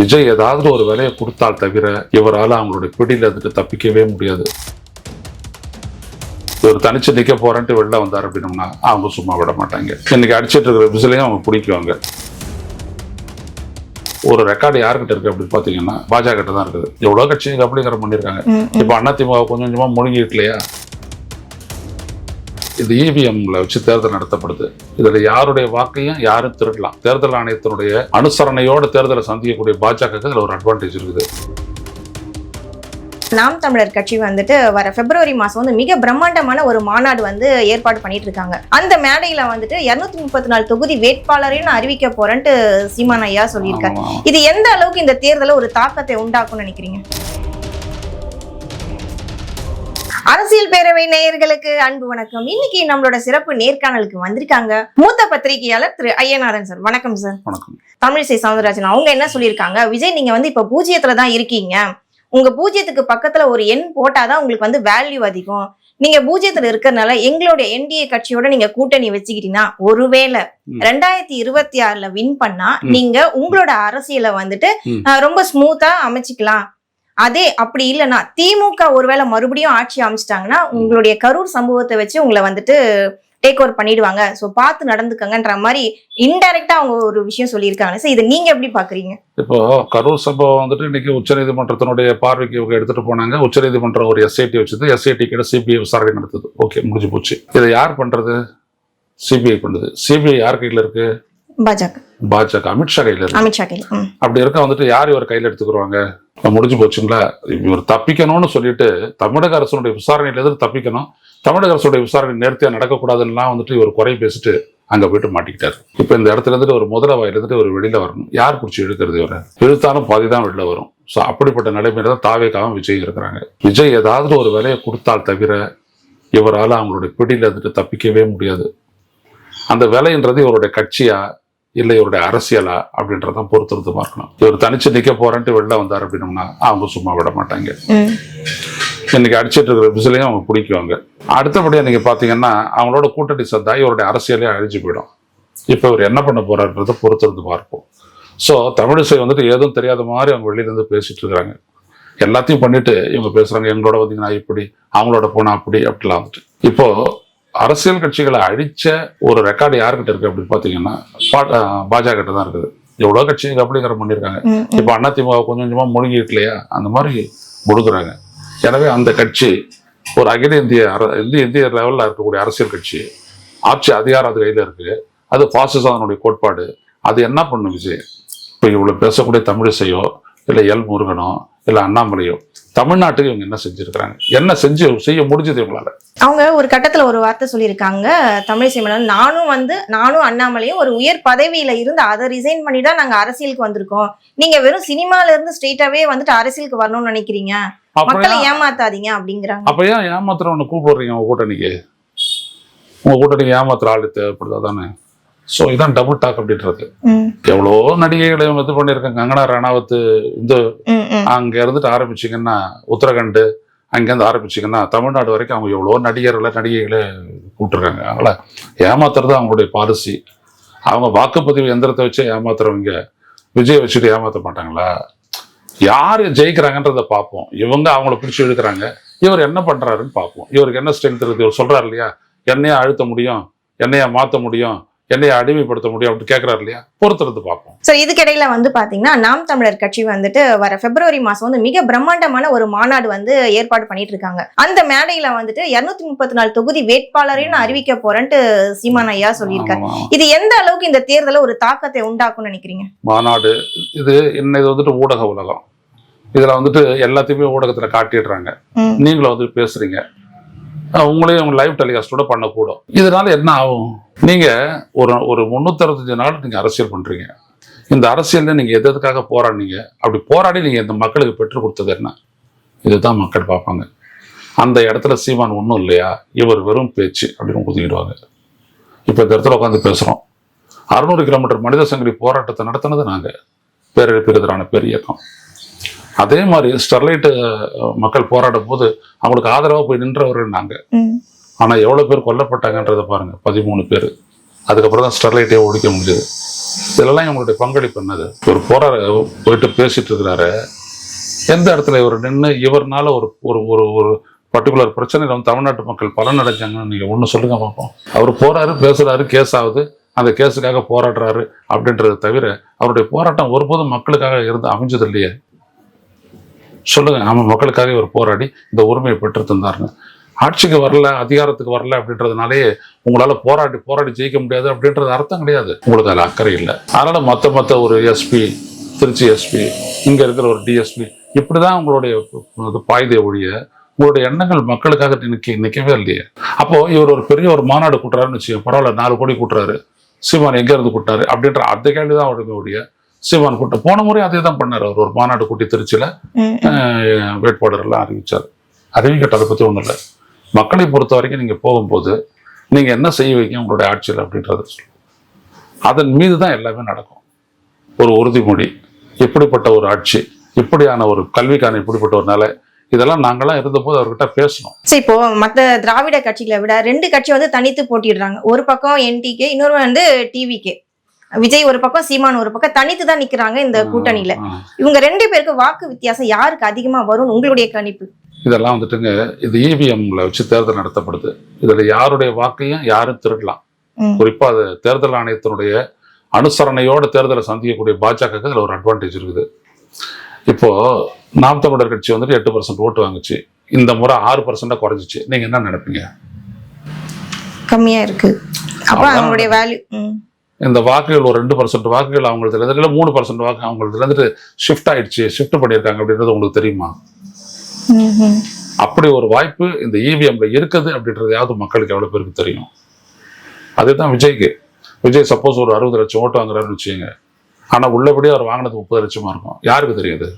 விஜய் ஏதாவது ஒரு விலையை கொடுத்தால் தவிர இவரால் அவங்களுடைய பிடியில் இருந்துட்டு தப்பிக்கவே முடியாது. இவர் தனிச்சு நிக்க போறேன்ட்டு வெளில வந்தார் அப்படின்னம்னா அவங்க சும்மா விட மாட்டாங்க. இன்னைக்கு அடிச்சிட்டு இருக்கிற விசிலையும் அவங்க பிடிக்குவாங்க. ஒரு ரெக்கார்டு யார்கிட்ட இருக்கு அப்படின்னு பாத்தீங்கன்னா பாஜக கிட்ட தான் இருக்குது. எவ்வளவு கட்சி கபலீகரம் பண்ணிருக்காங்க இப்ப அதிமுக கொஞ்சம் கொஞ்சமா முழுங்கிட்டு இல்லையா? இது இவிஎம்ல வச்சு தேர்தல் நடத்தப்படுது. இதுல யாருடைய வாக்கையும் யாரும் திருடலாம். தேர்தல் ஆணையத்தினுடைய அனுசரணையோட தேர்தலை சந்திக்கக்கூடிய பாஜகவுக்கு இதுல ஒரு அட்வான்டேஜ் இருக்குது. நாம் தமிழர் கட்சி வந்துட்டு வர பிப்ரவரி மாசம் வந்து மிக பிரம்மாண்டமான ஒரு மாநாடு வந்து ஏற்பாடு பண்ணிட்டு இருக்காங்க அந்த மேடையில வந்துட்டு இருநூத்தி முப்பத்தி நாலு தொகுதி வேட்பாளரையும் நான் அறிவிக்க போறேன்ட்டு சீமான் ஐயா சொல்லியிருக்காரு. இது எந்த அளவுக்கு இந்த தேர்தல ஒரு தாக்கத்தை உண்டாக்கும்னு நினைக்கிறீங்க? அரசியல் பேரவை நேயர்களுக்கு அன்பு வணக்கம். இன்னைக்கு நம்மளோட சிறப்பு நேர்காணலுக்கு வந்திருக்காங்க மூத்த பத்திரிகையாளர் திரு ஐயனாரன் சார். வணக்கம் சார். வணக்கம். தமிழிசை சவுந்தரராஜன் அவங்க என்ன சொல்லியிருக்காங்க? விஜய் நீங்க வந்து இப்ப பூஜ்ஜியத்துல தான் இருக்கீங்க. உங்க பூஜ்ஜியத்துக்கு பக்கத்துல ஒரு எண் போட்டாதான் உங்களுக்கு வந்து வேல்யூ அதிகம். நீங்க பூஜ்ஜியத்துல இருக்கறனால எங்களுடைய என்டிஏ கட்சியோட நீங்க கூட்டணி வச்சுக்கிட்டீங்கன்னா ஒருவேளை. ரெண்டாயிரத்தி இருபத்தி ஆறுல வின் பண்ணா. நீங்க உங்களோட அரசியலை வந்துட்டு ரொம்ப ஸ்மூத்தா அமைச்சுக்கலாம். அதே அப்படி இல்லைன்னா திமுக ஒருவேளை மறுபடியும் ஆட்சி அமைச்சிட்டாங்கன்னா உங்களுடைய கரூர் சம்பவத்தை வச்சு உங்களை வந்துட்டு டேக் ஓவர் பண்ணிடுவாங்க. சோ பார்த்து நடந்துக்கங்கன்ற மாதிரி இன்டைரக்டா அவங்க ஒரு விஷயம் சொல்லியிருக்காங்க. சோ இதை நீங்க எப்படி பாக்குறீங்க இப்போ கரூர் சம்பவம் வந்துட்டு இன்னைக்கு உச்சநீதிமன்றத்தினுடைய பார்வைக்கு இவங்க எடுத்துட்டு போனாங்க. உச்சநீதிமன்றம் ஒரு எஸ்ஐடி வச்சது. எஸ்ஐடி கிட்ட சிபிஐ விசாரணை நடத்துது. ஓகே முடிஞ்சு போச்சு. இதை யார் பண்றது? சிபிஐ பண்ணுது சிபிஐ யார் கையில இருக்கு? பாஜக. பாஜக அமித்ஷா கையில இருக்கு அமித்ஷா ம். அப்படி இருக்க வந்துட்டு யார் இவர் கையில எடுத்துக்கிருவாங்க? இப்ப முடிஞ்சு போச்சுங்களா? இவர் தப்பிக்கணும்னு சொல்லிட்டு தமிழக அரசுடைய விசாரணையில இருந்து தப்பிக்கணும். தமிழக அரசுடைய விசாரணை நேர்த்தியா நடக்கக்கூடாதுன்னா வந்துட்டு இவர் குறை பேசிட்டு அங்க போயிட்டு மாட்டிக்கிட்டாரு. இப்ப இந்த இடத்துல இருந்துட்டு ஒரு முதல வாயில இருந்துட்டு ஒரு வெளியில வரணும். யார் பிடிச்சி இழுக்கிறது இவரை? இழுத்தாலும் பாதி தான் வெளில வரும். ஸோ அப்படிப்பட்ட நிலைமையில தான் தாவேக்காவும் விஜய் இருக்கிறாங்க. விஜய் ஏதாவது ஒரு விலையை கொடுத்தால் தவிர இவரால் அவங்களுடைய பிடியில இருந்துட்டு தப்பிக்கவே முடியாது. அந்த விலைன்றது இவருடைய கட்சியா இல்லை இவருடைய அரசியலா அப்படின்றதான் பொறுத்திருந்து பார்க்கணும். இவர் தனிச்சு நிக்க போறேன்ட்டு வெளில வந்தார் அப்படின்னம்னா அவங்க சும்மா விட மாட்டாங்க. இன்னைக்கு அடிச்சிட்டு இருக்கிற விசிலையும் அவங்க பிடிக்குவாங்க. அடுத்தபடியா நீங்க பாத்தீங்கன்னா அவங்களோட கூட்டணி சந்தா இவருடைய அரசியலே அழிஞ்சு போயிடும். இப்போ இவர் என்ன பண்ண போறாருன்றதை பொறுத்திருந்து பார்ப்போம். ஸோ தமிழிசை வந்துட்டு ஏதும் தெரியாத மாதிரி அவங்க வெளியில இருந்து பேசிட்டு இருக்காங்க எல்லாத்தையும் பண்ணிட்டு இவங்க பேசுறாங்க எங்களோட வந்தீங்கன்னா இப்படி அவங்களோட போனா அப்படி அப்படிலாம் வந்துட்டு. இப்போ அரசியல் கட்சிகளை அழிச்ச ஒரு ரெக்கார்டு யார்கிட்ட இருக்கு அப்படின்னு பாத்தீங்கன்னா பாஜக கிட்ட தான் இருக்குது. எவ்வளோ கட்சி கபலீகரம் பண்ணியிருக்காங்க ம். இப்போ அதிமுக கொஞ்சம் கொஞ்சமா முழுங்கிட்டு இல்லையா? அந்த மாதிரி முடுக்குறாங்க எனவே அந்த கட்சி ஒரு அகில இந்திய இந்திய இந்திய லெவலில் இருக்கக்கூடிய அரசியல் கட்சி ஆட்சி அதிகாரம் அது கையில் இருக்கு. அது பாசிசம் அதனுடைய கோட்பாடு. அது என்ன பண்ணும் விஜய் இப்போ இவ்வளோ பேசக்கூடிய தமிழிசையோ இல்லை எல் முருகனோ இல்லை அண்ணாமலையோ தமிழ்நாட்டுக்கு இவங்க என்ன செஞ்சிருக்கிறாங்க? என்ன செஞ்சு செய்ய முடிஞ்சது இவங்களால? அவங்க ஒரு கட்டத்துல ஒரு வார்த்தை சொல்லியிருக்காங்க தமிழிசை மேடம் நானும் வந்து நானும் அண்ணாமலையும் ஒரு உயர் பதவியில இருந்து அதை ரிசைன் பண்ணி தான் நாங்க அரசியலுக்கு வந்திருக்கோம். நீங்க வெறும் சினிமால இருந்து ஸ்ட்ரெயிட்டாவே வந்துட்டு அரசியலுக்கு வரணும்னு நினைக்கிறீங்க? மக்களை ஏமாத்தாதீங்க அப்படிங்கிறாங்க. அப்ப ஏன் ஏமாத்துறவனை கூப்பிடுறீங்க உங்க கூட்டணிக்கு? உங்க கூட்டணிக்கு ஏமாத்துற ஆளு தேவைப்படுதா தானே? ஸோ இதான் டபுள் டாக் அப்படின்றது. எவ்வளோ நடிகைகளை இவங்க இது பண்ணியிருக்காங்க. கங்கனா ரணாவத் இந்த. அங்க இருந்துட்டு ஆரம்பிச்சிங்கன்னா உத்தரகண்ட் அங்கேருந்து ஆரம்பிச்சிங்கன்னா தமிழ்நாடு வரைக்கும் அவங்க எவ்வளோ நடிகர்களை நடிகைகளை கூப்பிட்டுருக்காங்க. அதனால ஏமாத்துறது அவங்களுடைய பாலிசி. அவங்க வாக்குப்பதிவு எந்திரத்தை வச்சே ஏமாத்துறவங்க விஜய் வச்சுட்டு ஏமாத்த மாட்டாங்களா? யார் ஜெயிக்கிறாங்கன்றத பார்ப்போம். இவங்க அவங்கள பிடிச்சி இழுக்கிறாங்க. இவர் என்ன பண்றாருன்னு பார்ப்போம். இவருக்கு என்ன ஸ்ட்ரென்த் இருக்கு? இவர் சொல்றாரு இல்லையா? என்னையா அழுத்த முடியும்? என்னையா மாத்த முடியும்? என்னையா அடிமைப்படுத்த முடியும் அப்படின்னு கேட்கறாரு இல்லையா? பொறுத்திருந்து பார்ப்போம். சோ இதுக்கிடையில வந்து பாத்தீங்கன்னா நாம் தமிழர் கட்சி வந்துட்டு வர பிப்ரவரி மாசம் வந்து மிக பிரம்மாண்டமான ஒரு மாநாடு வந்து ஏற்பாடு பண்ணிட்டு இருக்காங்க அந்த மேடையில வந்துட்டு இருநூத்தி முப்பத்தி நாலு தொகுதி வேட்பாளரையும் நான் அறிவிக்க போறேன்ட்டு சீமான் ஐயா சொல்லியிருக்காரு. இது எந்த அளவுக்கு இந்த தேர்தல ஒரு தாக்கத்தை உண்டாக்கும்னு நினைக்கிறீங்க? மாநாடு இது இன்னைக்கு வந்துட்டு ஊடக உலகம் இதுல வந்துட்டு எல்லாத்தையுமே ஊடகத்துல காட்டிடுறாங்க. நீங்களும் வந்து பேசுறீங்க. உங்களையும் உங்க லைவ் டெலிகாஸ்டோட பண்ணக்கூடும். இதனால என்ன ஆகும்? நீங்க ஒரு ஒரு முன்னூத்தி அறுபத்தஞ்சு நாள் நீங்க அரசியல் பண்றீங்க. இந்த அரசியல்ல நீங்க எது எதுக்காக போராடினீங்க? அப்படி போராடி நீங்க இந்த மக்களுக்கு பெற்றுக் கொடுத்தது என்ன? இதுதான் மக்கள் பார்ப்பாங்க. அந்த இடத்துல சீமான் ஒன்றும் இல்லையா? இவர் வெறும் பேச்சு அப்படின்னு ஒதுக்கிடுவாங்க இப்போ இந்த இடத்துல உட்காந்து பேசுகிறோம் அறுநூறு கிலோமீட்டர் மனித சங்கிலி போராட்டத்தை நடத்தினது நாங்கள் பேரழிப்பு எதிரான பேர் இயக்கம் அதே மாதிரி ஸ்டெர்லைட் மக்கள் போராடும் போது அவங்களுக்கு ஆதரவா போய் நின்றவர்கள் நாங்க. ஆனா எவ்வளவு பேர் கொல்லப்பட்டாங்கன்றதை பாருங்க பதிமூணு பேர். அதுக்கப்புறம் தான் ஸ்டெர்லைட்டே ஒழிக்க முடிஞ்சது. இதெல்லாம் இவங்களுடைய பங்களிப்பு என்னது? ஒரு போறாரு போயிட்டு பேசிட்டு இருக்கிறாரு. எந்த இடத்துல இவர் நின்று இவர்னால ஒரு ஒரு ஒரு ஒரு பர்டிகுலர் பிரச்சனையில வந்து தமிழ்நாட்டு மக்கள் பலன் அடைஞ்சாங்கன்னு நீங்க ஒண்ணு சொல்லுங்க பார்ப்போம் அவர் போறாரு பேசுறாரு கேஸ் ஆகுது. அந்த கேஸுக்காக போராடுறாரு அப்படின்றத தவிர அவருடைய போராட்டம் ஒருபோதும் மக்களுக்காக இருந்து அமைஞ்சது இல்லையே சொல்லுங்கள் நம்ம மக்களுக்காக இவர் போராடி இந்த உரிமையை பெற்று தந்தாருங்க ஆட்சிக்கு வரல அதிகாரத்துக்கு வரல அப்படின்றதுனாலே உங்களால் போராடி போராடி ஜெயிக்க முடியாது அப்படின்றது அர்த்தம் கிடையாது. உங்களுக்கு அதில் அக்கறை இல்லை. அதனால் மொத்த மொத்த ஒரு எஸ்பி திருச்சி எஸ்பி இங்கே இருக்கிற ஒரு டிஎஸ்பி இப்படி தான் உங்களுடைய பாய்தே ஒழிய உங்களுடைய எண்ணங்கள் மக்களுக்காக நிக்க நிற்கவே இல்லையே. அப்போ இவர் ஒரு பெரிய ஒரு மாநாடு கூட்டுறாருன்னு வச்சுக்கோங்க. பரவாயில்ல நாலு கோடி கூட்டுறாரு. சீமான் எங்கேருந்து கூட்டாரு அப்படின்ற அந்த கேள்வி தான் அவருக்கு ஒழிய சீமான் கூட்ட போன முறை அதே தான் பண்ணாரு அவர். ஒரு மாநாடு கூட்டி திருச்சியில வேட்பாளர்லாம் அறிவிச்சார். அறிவிக்கட்ட அதை பற்றி ஒன்றும் இல்லை. மக்களை பொறுத்த வரைக்கும் நீங்கள் போகும்போது நீங்கள் என்ன செய்ய வைக்க உங்களுடைய ஆட்சியில் அப்படின்றத சொல்லு அதன் மீது தான் எல்லாமே நடக்கும். ஒரு உறுதிமொழி இப்படிப்பட்ட ஒரு ஆட்சி இப்படியான ஒரு கல்விக்கான இப்படிப்பட்ட ஒரு நிலை இதெல்லாம் நாங்களாம் இருந்தபோது அவர்கிட்ட பேசணும். சரி இப்போ மத்த திராவிட கட்சிகளை விட ரெண்டு கட்சி வந்து தனித்து போட்டிடுறாங்க ஒரு பக்கம் என்டிகே இன்னொரு வந்து டிவிகே விஜய் ஒரு பக்கம் சீமான் ஒரு பக்கம் தனித்து தான் நிக்கிறாங்க இந்த கூட்டணியில. இவங்க ரெண்டு பேருக்கு வாக்கு வித்தியாசம் யாருக்கு அதிகமா வரும்னு உங்களுடைய கணிப்பு? இதெல்லாம் வந்துட்டுங்க இது இவிஎம்ல வச்சு தேர்தல் நடத்தப்படுது. இதுல யாருடைய வாக்கையும் யாரும் திருடலாம். குறிப்பா அது தேர்தல் ஆணையத்தினுடைய அனுசரணையோட தேர்தலை சந்திக்கக்கூடிய பாஜகவுக்கு இதுல ஒரு அட்வான்டேஜ் இருக்குது. இப்போ நாம் தமிழர் கட்சி வந்துட்டு எட்டு பர்சன்ட் ஓட்டு வாங்குச்சு. இந்த முறை ஆறு பர்சன்டா குறைஞ்சிச்சு. நீங்க என்ன நினைப்பீங்க? கம்மியா இருக்கு. அப்ப. அவங்களுடைய வேல்யூ இந்த வாக்குகள் ஒரு ரெண்டு பர்சன்ட் வாக்குகள் அவங்களுக்கு இருந்து இல்லை மூணு பர்சன்ட் வாக்கு அவங்களுக்கு இருந்துட்டு ஷிஃப்ட் ஆயிடுச்சு ஷிஃப்ட் பண்ணியிருக்காங்க அப்படின்றது உங்களுக்கு தெரியுமா? அப்படி ஒரு வாய்ப்பு இந்த இவிஎம்ல இருக்குது அப்படின்றதையாவது மக்களுக்கு எவ்வளவு பேருக்கு தெரியும்? அதுதான் விஜய்க்கு. விஜய் சப்போஸ் ஒரு அறுபது லட்சம் ஓட்டு வாங்குறாருன்னு வச்சுக்கோங்க. ஆனா உள்ளபடியே அவர் வாங்கினது முப்பது லட்சமா இருக்கும். யாருக்கு தெரியுது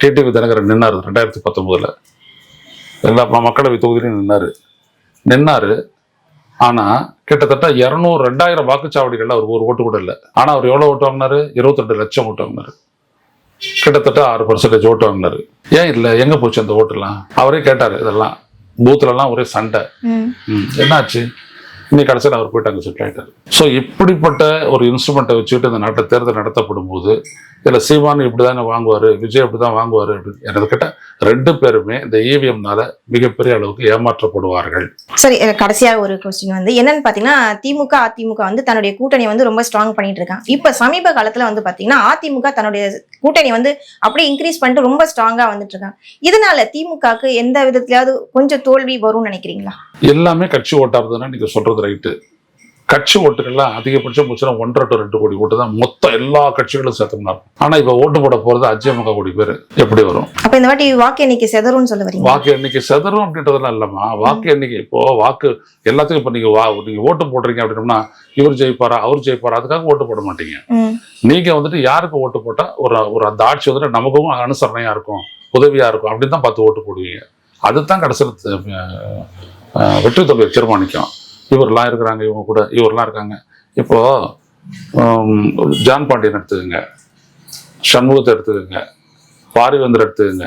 டிடிவி தினகரன் நின்னாரு ரெண்டாயிரத்தி பத்தொன்பதுல. எல்லா மக்களவை தொகுதியிலும் நின்னாரு. நின்னாரு. ஆனா கிட்டத்தட்ட இருநூறு ரெண்டாயிரம் வாக்குச்சாவடிகள்ல அவர் ஒரு ஓட்டு கூட இல்லை. ஆனா அவர் எவ்வளவு ஓட்டு வாங்கினாரு? இருபத்தி ரெண்டு லட்சம் ஓட்டு வாங்கினாரு. கிட்டத்தட்ட ஆறு பர்சன்டேஜ் ஓட்டு வாங்கினாரு. ஏன் இல்லை எங்க போச்சு அந்த ஓட்டுலாம் அவரே கேட்டாரு இதெல்லாம். பூத்துல எல்லாம் ஒரே சண்டை. என்னாச்சு? இன்னைக்கு கடைசியில் அவர் போயிட்டு அங்கே செட்டில் ஆயிட்டாரு. ஸோ இப்படிப்பட்ட ஒரு இன்ஸ்ட்ருமெண்ட்டை வச்சுக்கிட்டு இந்த நாட்டில் தேர்தல் நடத்தப்படும் போது இதில் சீமான் இப்படி தானே வாங்குவார் விஜய் இப்படி தான் வாங்குவார் அப்படின்னு எனக்கு கிட்ட ரெண்டு பேருமே இந்த இவிஎம்னால மிகப்பெரிய அளவுக்கு ஏமாற்றப்படுவார்கள். சரி அஹ் கடைசியா ஒரு கொஸ்டின் வந்து என்னன்னு பாத்தீங்கன்னா திமுக அதிமுக வந்து தன்னுடைய கூட்டணி வந்து ரொம்ப ஸ்ட்ராங் பண்ணிட்டு இருக்காங்க. இப்ப சமீப காலத்துல வந்து பாத்தீங்கன்னா அதிமுக தன்னுடைய கூட்டணி வந்து அப்படியே இன்க்ரீஸ் பண்ணிட்டு ரொம்ப ஸ்ட்ராங்கா வந்துட்டு இருக்காங்க. இதனால திமுகக்கு எந்த விதத்திலயாவது கொஞ்சம் தோல்வி வரும்னு நினைக்கிறீங்களா? எல்லாமே கட்சி ஓட்டாருதுன்னா நீங்க சொல்றது ரைட்டு கட்சி ஓட்டுகள்லாம் அதிகபட்சம் போச்சுன்னா ஒன்றரை டு ரெண்டு கோடி ஓட்டு தான் மொத்த எல்லா கட்சிகளும் சேர்த்தோம்னா. ஆனா இப்ப ஓட்டு போட போறது முக்கால் கோடி பேர். எப்படி வரும்? அப்ப இந்த வாட்டி வாக்கு எண்ணிக்கை செதறும்னு சொல்ல வரீங்க வாக்கு எண்ணிக்கை செதறும் அப்படின்றதெல்லாம் இல்லம்மா. வாக்கு எண்ணிக்கை இப்போ வாக்கு எல்லாத்துக்கும் இப்போ நீங்க வா நீங்க ஓட்டு போடுறீங்க அப்படின்னம்னா இவர் ஜெயிப்பாரா அவர் ஜெயிப்பாரா? அதுக்காக ஓட்டு போட மாட்டீங்க. நீங்க வந்துட்டு யாருக்கு ஓட்டு போட்டா ஒரு ஒரு அந்த ஆட்சி வந்துட்டு நமக்கும் அனுசரணையா இருக்கும் உதவியா இருக்கும் அப்படின்னு தான் பார்த்து ஓட்டு போடுவீங்க. அதுதான் கடைசியில் வெற்றி தொகையை தீர்மானிக்கும். இவரெல்லாம் இருக்கிறாங்க இவங்க கூட இவரெல்லாம் இருக்காங்க. இப்போ ஜான் பாண்டியன் எடுத்துக்கோங்க. சண்முகத்தை எடுத்துக்கோங்க. பாரிவேந்தர் எடுத்துக்கோங்க.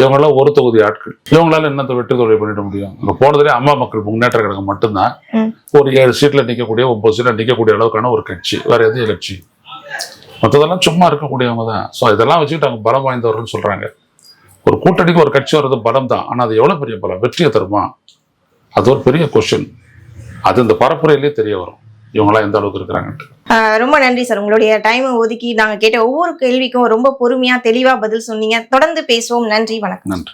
இவங்கெல்லாம் ஒரு தொகுதி ஆட்கள். இவங்களால என்னத்தை வெற்றி தொகை பண்ணிட முடியும்? அங்க போனதுலேயே அம்மா மக்கள் முன்னேற்ற கழகம் மட்டும்தான். ஒரு ஏழு சீட்ல நிற்கக்கூடிய ஒன்பது சீட்ல நிற்கக்கூடிய அளவுக்கான ஒரு கட்சி. வேற எதுவும் கட்சி? மற்றதெல்லாம் சும்மா இருக்கக்கூடியவங்க தான். ஸோ இதெல்லாம் வச்சுக்கிட்டு அவங்க பலம் வாய்ந்தவர்கள் சொல்றாங்க. ஒரு கூட்டணிக்கு ஒரு கட்சி வர்றது பலம் தான் ஆனா அது எவ்வளவு பெரிய பலம்? வெற்றியை தருமா? அது ஒரு பெரிய கொஸ்டின் அது இந்த பரப்புரையிலேயே தெரிய வரும். இவங்கெல்லாம் எந்த அளவுக்கு இருக்கிறாங்கன்ட்டு. ரொம்ப நன்றி சார். உங்களுடைய டைமை ஒதுக்கி நாங்க கேட்ட ஒவ்வொரு கேள்விக்கும் ரொம்ப பொறுமையா தெளிவா பதில் சொன்னீங்க. தொடர்ந்து பேசுவோம். நன்றி வணக்கம். நன்றி.